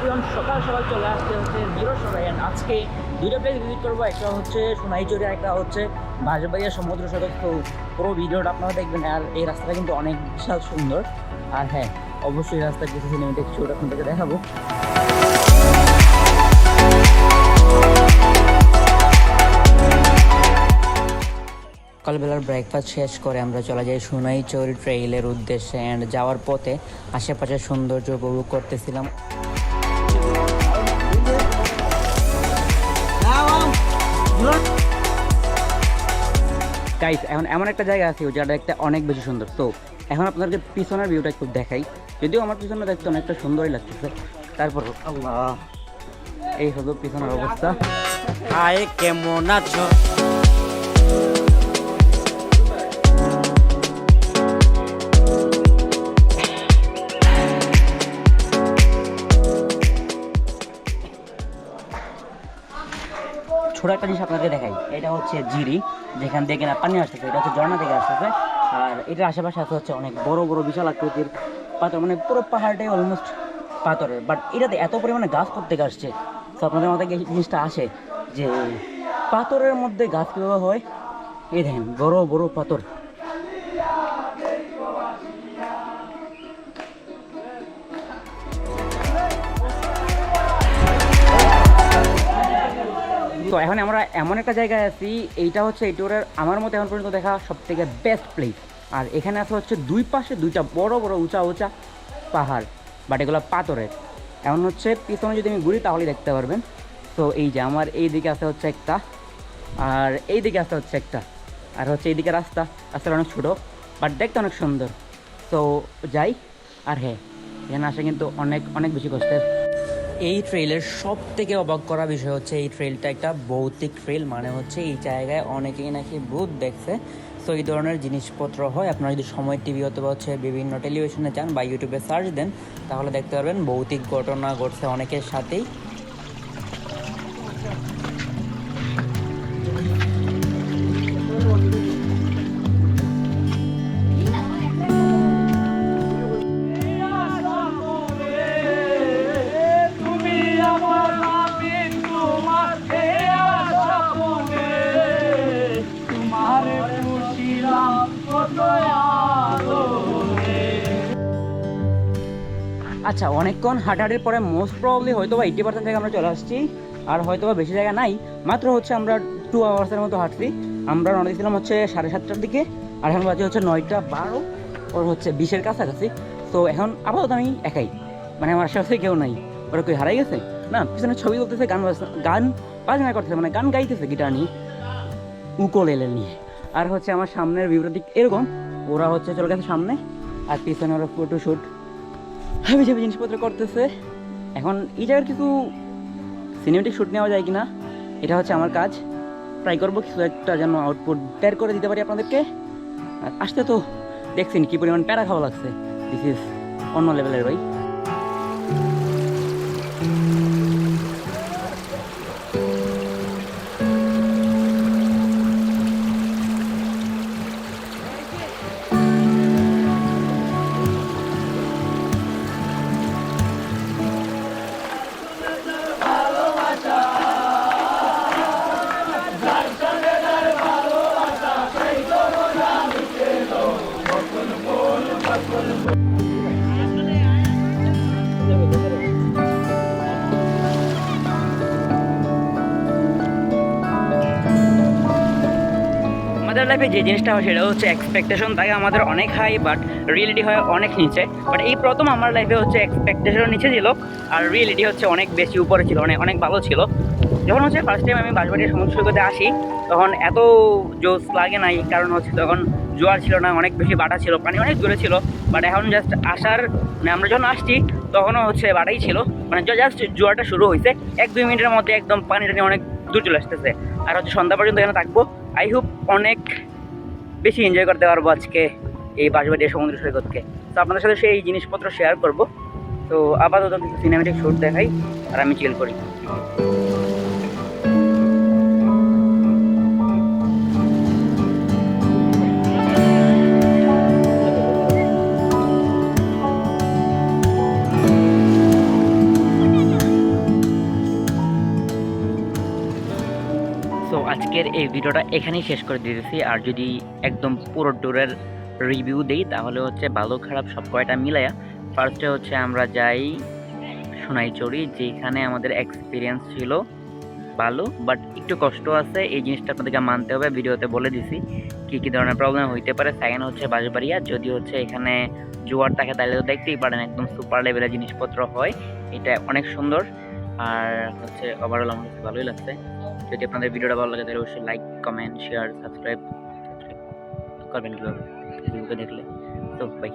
Everyone সকাল সকাল চলে আসতে হচ্ছে জিরো সবাই অ্যান্ড আজকে দুটো প্লেস ভিজিট করব। একটা হচ্ছে সোনাইচুরি একটা হচ্ছে বাজবাইয়া সমুদ্র সৈকত। তো পুরো ভিডিওটা আপনারা দেখবেন। আর এই রাস্তাটা কিন্তু অনেক বিশাল সুন্দর। আর হ্যাঁ অবশ্যই রাস্তার কিছু সিনেমেটিক শুট আপনাদেরকে দেখাবো। সকালবেলার ব্রেকফাস্ট শেষ করে আমরা চলে যাই সোনাইচৌরি ট্রেইলের উদ্দেশ্যে। অ্যান্ড যাওয়ার পথে আশেপাশের সৌন্দর্য উপভোগ করতেছিলাম। গাইস এখন এমন একটা জায়গা আছে যেটা দেখতে অনেক বেশি সুন্দর। তো এখন আপনাদেরকে পিছনের ভিউটা একটু দেখাই। যদিও আমার পিছনে দেখতে অনেকটা সুন্দরই লাগতেছে। তারপর এই হলো পিছনের অবস্থা। আয় কেমন আছো? ছোট একটা জিনিস আপনাকে দেখাই। এটা হচ্ছে জিরি, যেখান থেকে না পানি আসতেছে। এটা হচ্ছে ঝর্ণা থেকে আসতেছে। আর এটার আশেপাশে আছে হচ্ছে অনেক বড় বড় বিশাল আকৃতির পাথর। মানে পুরো পাহাড়টাই অলমোস্ট পাথরের। বাট এটাতে এত পরিমাণে গাছ করতে আসছে। তো আপনাদের মাথায় এই জিনিসটা আসে যে পাথরের মধ্যে গাছ কীভাবে হয়? এই দেখেন, বড় বড় পাথর। তো এখন আমরা এমন একটা জায়গায় আছি, এইটা হচ্ছে এই ট্যুরের আমার মতে এখন পর্যন্ত দেখা সব থেকে বেস্ট প্লেস আর এখানে আছে হচ্ছে দুই পাশে দুইটা বড় বড় উঁচা উঁচা পাহাড় বাট এগুলো পাথরের। এমন হচ্ছে পিছনে যদি আমি ঘুরি তাহলেই দেখতে পারবেন। তো এই যে আমার এই দিকে আছে হচ্ছে একটা, আর এই দিকে আছে হচ্ছে একটা, আর হচ্ছে এইদিকে রাস্তা। রাস্তাটা অনেক ছোটো বাট দেখতে অনেক সুন্দর। তো যাই, আর হ্যাঁ এখানে আসা কিন্তু অনেক অনেক বেশি কষ্টের। এই ট্রেলের সব থেকে অবাক করা বিষয় হচ্ছে, এই ট্রেলটা একটা ভৌতিক ট্রেল মানে হচ্ছে এই জায়গায় অনেকেই নাকি ভূত দেখছে। সো এই ধরনের জিনিসপত্র হয়। আপনারা যদি সময় টিভি অথবা হচ্ছে বিভিন্ন টেলিভিশনে যান বা ইউটিউবে সার্চ দেন, তাহলে দেখতে পারবেন ভৌতিক ঘটনা ঘটছে অনেকের সাথেই। আচ্ছা অনেকক্ষণ হাঁটাহাঁটির পরে মোস্ট প্রবলি হয়তো বা এইটি পার্সেন্ট জায়গায় আমরা চলে আসছি, আর হয়তো বা বেশি জায়গা নাই। মাত্র হচ্ছে আমরা টু আওয়ার্সের মতো হাঁটছি। আমরা রওনা দিয়েছিলাম হচ্ছে সাড়ে সাতটার দিকে, আর এখন বাজে হচ্ছে নয়টা বারো, ওর হচ্ছে বিশের কাছাকাছি। তো এখন আপাতত আমি একাই। মানে আমার আশেপাশে কেউ নাই। ওরা কই, হারাই গেছে? না, পিছনে ছবি তুলতেছে, গান গান বাজনা করতেছে মানে গান গাইতেছে গিটার নিয়ে উকোলেলে নিয়ে। আর হচ্ছে আমার সামনের দিক এরকম। ওরা হচ্ছে চলে গেছে সামনে, আর পিছনে ওরা ফটো শ্যুট হাবি যাবি জিনিসপত্র করতেছে, এখন এই জায়গার কিছু সিনেমেটিক শ্যুট নেওয়া যায় কিনা, এটা হচ্ছে আমার কাজ। ট্রাই করব কিছু একটা যেন আউটপুট বের করে দিতে পারি আপনাদেরকে। আর আসতে তো দেখছেন কী পরিমাণ প্যারা খাওয়া লাগছে। দিস ইজ অন্য লেভেলের ভাই। আমাদের লাইফে যে জিনিসটা হয় সেটা হচ্ছে এক্সপেকটেশন থাকে আমাদের অনেক হাই বাট রিয়েলিটি হয় অনেক নিচে। বাট এই প্রথম আমার লাইফে হচ্ছে এক্সপেকটেশন নিচে ছিল, আর রিয়েলিটি হচ্ছে অনেক বেশি উপরে ছিল অনেক অনেক ভালো ছিল। যখন হচ্ছে ফার্স্ট টাইম আমি বাঁশবাড়ির সমুদ্র সৈকতে আসি, তখন এত জোস লাগে নাই, কারণ হচ্ছে তখন জোয়ার ছিল না, অনেক বেশি বাটা ছিল, পানি অনেক দূরে ছিল বাট এখন জাস্ট আসার মানে আমরা যখন আসছি, তখনও হচ্ছে বাটাই ছিল মানে জাস্ট জোয়ারটা শুরু হয়েছে, এক দুই মিনিটের মধ্যে একদম পানি টানি অনেক দূর চলে আসতেছে। আর হচ্ছে সন্ধ্যা পর্যন্ত এখানে থাকব। আই হোপ অনেক বেশি এনজয় করতে পারব আজকে এই বাঁশবাড়িয়া সমুদ্র সৈকতকে। তো আপনাদের সাথে সেই জিনিসপত্র শেয়ার করব। তো, আপাতত সিনেমেটিক শ্যুট দেখাই, আর আমি চিল করি। আজকের এই ভিডিওটা এখানেই শেষ করে দিতেছি। আর যদি একদম পুরো ট্যুরের রিভিউ দেই, তাহলে হচ্ছে ভালো খারাপ সব কয়টা মিলাইয়া ফার্স্টে হচ্ছে আমরা যাই সোনাইচড়ি, যেখানে আমাদের এক্সপিরিয়েন্স ছিল ভালো বাট একটু কষ্ট আছে। এই জিনিসটা আপনাদেরকে মানতে হবে, ভিডিওতে বলে দিছি। কী কী ধরনের প্রবলেম হইতে পারে? সেকেন্ড হচ্ছে বাঁশবাড়িয়া। যদি হচ্ছে এখানে জোয়ার থাকে তাহলে তো দেখতেই পারেন একদম সুপার লেভেলের জিনিসপত্র হয়। এটা অনেক সুন্দর। আর হচ্ছে ওভারঅল আমার কাছে ভালোই লাগছে। যদি আপনাদের ভিডিওটা ভালো লাগে, তাহলে অবশ্যই লাইক কমেন্ট শেয়ার সাবস্ক্রাইব করবেন কীভাবে? ভিডিওটা দেখলে। তো বাই